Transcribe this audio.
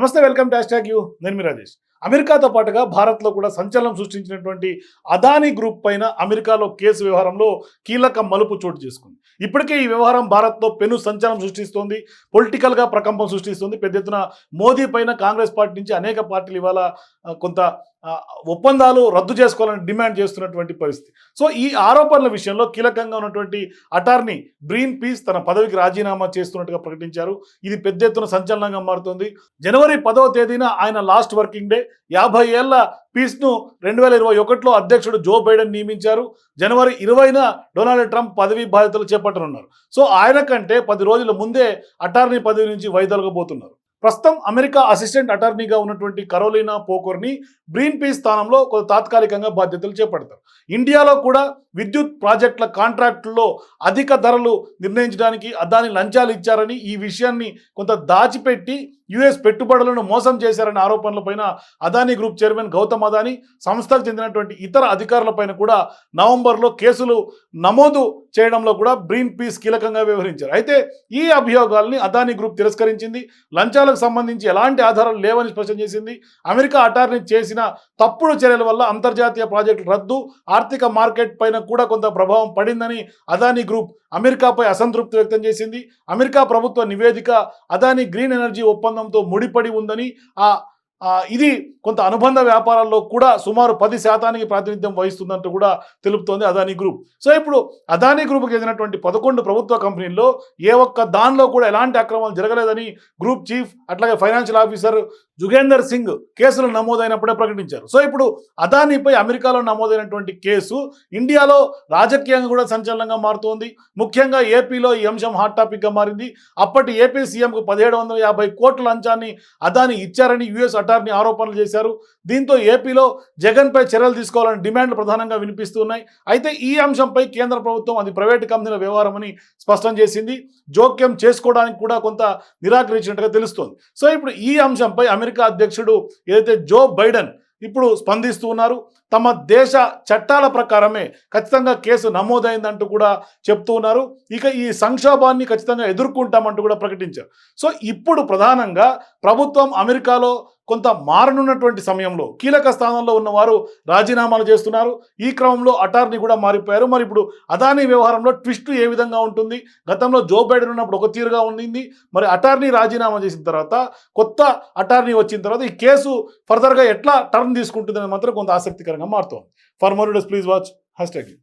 నమస్తే welcome to hash you. నేను మీ రాజేష్. అమెరికాతో పాటుగా భారత్లో కూడా సంచలనం సృష్టించినటువంటి అదానీ గ్రూప్ పైన అమెరికాలో కేసు వ్యవహారంలో కీలక మలుపు చోటు చేసుకుంది. ఇప్పటికే ఈ వ్యవహారం భారత్లో పెను సంచలనం సృష్టిస్తోంది పొలిటికల్గా ప్రకంపం సృష్టిస్తుంది. పెద్ద ఎత్తున మోదీ పైన కాంగ్రెస్ పార్టీ నుంచి అనేక పార్టీలు ఇవాళ కొంత ఒప్పందాలు రద్దు చేసుకోవాలని డిమాండ్ చేస్తున్నటువంటి పరిస్థితి. సో ఈ ఆరోపణల విషయంలో కీలకంగా ఉన్నటువంటి అటార్నీ గ్రీన్ పీస్ తన పదవికి రాజీనామా చేస్తున్నట్టుగా ప్రకటించారు. ఇది పెద్ద ఎత్తున సంచలనంగా మారుతుంది. జనవరి పదవ తేదీన ఆయన లాస్ట్ వర్కింగ్ డే. యాభై ఏళ్ళ పీస్ను రెండు వేల ఇరవై ఒకటిలో అధ్యక్షుడు జో బైడెన్ నియమించారు. జనవరి ఇరవైన డొనాల్డ్ ట్రంప్ పదవీ బాధ్యతలు చేపట్టనున్నారు. సో ఆయన కంటే పది రోజుల ముందే అటార్నీ పదవి నుంచి వైదొలగబోతున్నారు. ప్రస్తుతం అమెరికా అసిస్టెంట్ అటార్నీగా ఉన్నటువంటి కరోలినా పోకోర్ని గ్రీన్ పీస్ స్థానంలో కొంత తాత్కాలికంగా బాధ్యతలు చేపడతారు. ఇండియాలో కూడా విద్యుత్ ప్రాజెక్టుల కాంట్రాక్టుల్లో అధిక ధరలు నిర్ణయించడానికి అదాని లంచాలు ఇచ్చారని ఈ విషయాన్ని కొంత దాచిపెట్టి యుఎస్ పెట్టుబడులను మోసం చేశారనే ఆరోపణలపైన అదానీ గ్రూప్ చైర్మన్ గౌతమ్ అదానీ సంస్థకు చెందినటువంటి ఇతర అధికారులపైన కూడా నవంబర్లో కేసులు నమోదు చేయడంలో కూడా గ్రీన్ పీస్ కీలకంగా వ్యవహరించారు. అయితే ఈ అభియోగాల్ని అదానీ గ్రూప్ తిరస్కరించింది. లంచాలకు సంబంధించి ఎలాంటి ఆధారాలు లేవని స్పష్టం చేసింది. అమెరికా అటార్నీ చేసిన తప్పుడు చర్యల వల్ల అంతర్జాతీయ ప్రాజెక్టు రద్దు ఆర్థిక మార్కెట్ పైన కూడా కొంత ప్రభావం పడిందని అదానీ గ్రూప్ అమెరికాపై అసంతృప్తి వ్యక్తం చేసింది. అమెరికా ప్రభుత్వ నివేదిక అదానీ గ్రీన్ ఎనర్జీ ఒప్పందం ఒప్పందంతో ముడిపడి ఉందని ఆ, ఇది కొంత అనుబంధ వ్యాపారాల్లో కూడా సుమారు పది శాతానికి ప్రాతినిధ్యం వహిస్తుందంటూ కూడా తెలుపుతోంది అదానీ గ్రూప్. సో ఇప్పుడు అదానీ గ్రూప్కి చెందినటువంటి పదకొండు ప్రభుత్వ కంపెనీల్లో ఏ ఒక్క దానిలో కూడా ఎలాంటి అక్రమాలు జరగలేదని గ్రూప్ చీఫ్ అట్లాగే ఫైనాన్షియల్ ఆఫీసర్ జుగేందర్ సింగ్ కేసులు నమోదైనప్పుడే ప్రకటించారు. సో ఇప్పుడు అదానీపై అమెరికాలో నమోదైనటువంటి కేసు ఇండియాలో రాజకీయంగా కూడా సంచలనంగా మారుతోంది. ముఖ్యంగా ఏపీలో ఈ అంశం హాట్ టాపిక్గా మారింది. అప్పటి ఏపీ సీఎంకు పదిహేడు వందల యాభై కోట్ల లంచాన్ని అదాని ఇచ్చారని యుఎస్ అటార్నీ ఆరోపణలు చేశారు. దీంతో ఏపీలో జగన్పై చర్యలు తీసుకోవాలని డిమాండ్లు ప్రధానంగా వినిపిస్తున్నాయి. అయితే ఈ అంశంపై కేంద్ర ప్రభుత్వం అది ప్రైవేటు కంపెనీల వ్యవహారమని స్పష్టం చేసింది. జోక్యం చేసుకోవడానికి కూడా కొంత నిరాకరించినట్టుగా తెలుస్తోంది. సో ఇప్పుడు ఈ అంశంపై అమెరికా అధ్యక్షుడు ఏదైతే జో బైడెన్ ఇప్పుడు స్పందిస్తూ ఉన్నారు తమ దేశ చట్టాల ప్రకారమే ఖచ్చితంగా కేసు నమోదైందంటూ కూడా చెప్తూ ఉన్నారు. ఇక ఈ సంక్షోభాన్ని ఖచ్చితంగా ఎదుర్కొంటామంటూ కూడా ప్రకటించారు. సో ఇప్పుడు ప్రధానంగా ప్రభుత్వం అమెరికాలో కొంత మారనున్నటువంటి సమయంలో కీలక స్థానంలో ఉన్నవారు రాజీనామాలు చేస్తున్నారు. ఈ క్రమంలో అటార్నీ కూడా మారిపోయారు. మరి ఇప్పుడు అదానీ వ్యవహారంలో ట్విస్ట్ ఏ విధంగా ఉంటుంది? గతంలో జో బైడెన్ ఉన్నప్పుడు ఒక తీరుగా ఉండింది. మరి అటార్నీ రాజీనామా చేసిన తర్వాత కొత్త అటార్నీ వచ్చిన తర్వాత ఈ కేసు ఫర్దర్గా ఎట్లా టర్న్ తీసుకుంటుందని మాత్రం కొంత ఆసక్తికరంగా మారుతోంది. For more please watch hashtag